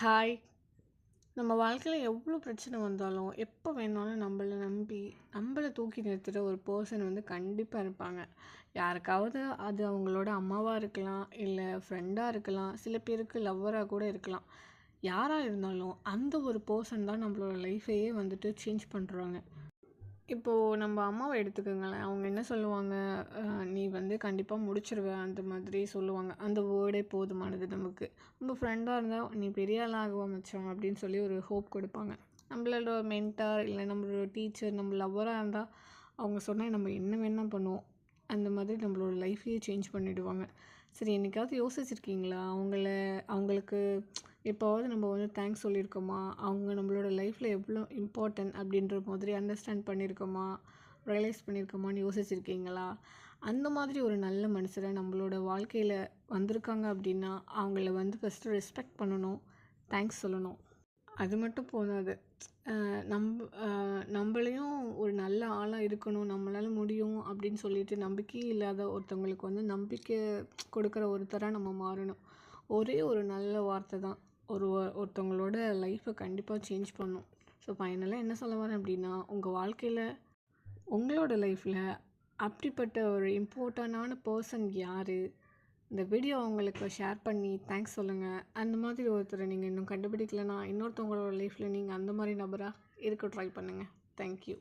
Hi நம்ம வாழ்க்கையில் எவ்வளோ பிரச்சனை வந்தாலும் எப்போ வேணாலும் நம்மளை நம்பி நம்மளை தூக்கி நிறுத்துகிற ஒரு பர்சன் வந்து கண்டிப்பாக இருப்பாங்க. யாருக்காவது அது அவங்களோட அம்மாவாக இருக்கலாம் இல்லை ஃப்ரெண்டாக இருக்கலாம் சில பேருக்கு லவ்வராக கூட இருக்கலாம். யாராக இருந்தாலும் அந்த ஒரு பர்சன் தான் நம்மளோட லைஃபையே வந்துட்டு சேஞ்ச் பண்ணுறாங்க இப்போது நம்ம அம்மாவை எடுத்துக்கோங்களேன். அவங்க என்ன சொல்லுவாங்க? நீ வந்து கண்டிப்பாக முடிச்சிருவ. அந்த மாதிரி சொல்லுவாங்க. அந்த வேர்டே போதுமானது நமக்கு. நம்ம ஃப்ரெண்டாக இருந்தால் நீ பெரிய ஆளாகுவ மச்சான். அப்படின்னு சொல்லி ஒரு ஹோப் கொடுப்பாங்க. நம்மளோட மென்டார் இல்லை நம்மளோட டீச்சர் நம்ம லவ்வராக இருந்தால் அவங்க சொன்னால் நம்ம என்ன வேணால் பண்ணுவோம். அந்த மாதிரி நம்மளோட லைஃப்பையே சேஞ்ச் பண்ணிவிடுவாங்க சரி என்றைக்காவது யோசிச்சிருக்கீங்களா? அவங்கள அவங்களுக்கு எப்போவாவது நம்ம வந்து தேங்க்ஸ் சொல்லியிருக்கோமா? அவங்க நம்மளோட லைஃப்பில் எவ்வளோ இம்பார்ட்டன்ட் அப்படின்ற மாதிரி அண்டர்ஸ்டாண்ட் பண்ணியிருக்கோமா? ரியலைஸ் பண்ணியிருக்கோமான்னு யோசிச்சிருக்கீங்களா? அந்த மாதிரி ஒரு நல்ல மனுஷரை நம்மளோட வாழ்க்கையில் வந்திருக்காங்க அப்படின்னா அவங்கள வந்து ஃபஸ்ட்டு ரெஸ்பெக்ட் பண்ணணும் தேங்க்ஸ் சொல்லணும். அது மட்டும் போதாது நம் நம்மளையும் ஒரு நல்ல ஆளாக இருக்கணும் நம்மளால் முடியும் அப்படின்னு சொல்லிட்டு நம்பிக்கையே இல்லாத ஒருத்தவங்களுக்கு வந்து நம்பிக்கை கொடுக்குற ஒருத்தராக நம்ம மாறணும். ஒரே ஒரு நல்ல வார்த்தை தான். ஒரு ஒருத்தவங்களோட லைஃப்பை கண்டிப்பாக சேஞ்ச் பண்ணும். ஸோ ஃபைனலாக என்ன சொல்ல வரேன் அப்படின்னா உங்கள் வாழ்க்கையில் உங்களோட லைஃப்பில் அப்படிப்பட்ட ஒரு இம்பார்ட்டண்டான பர்சன் யார்? இந்த வீடியோ அவங்களுக்கு ஷேர் பண்ணி தேங்க்ஸ் சொல்லுங்கள் அந்த மாதிரி ஒருத்தரை நீங்கள் இன்னும் கண்டுபிடிக்கலனா இன்னொருத்தவங்களோட லைஃப்பில் நீங்கள் அந்த மாதிரி நபராக இருக்க ட்ரை பண்ணுங்கள் தேங்க்யூ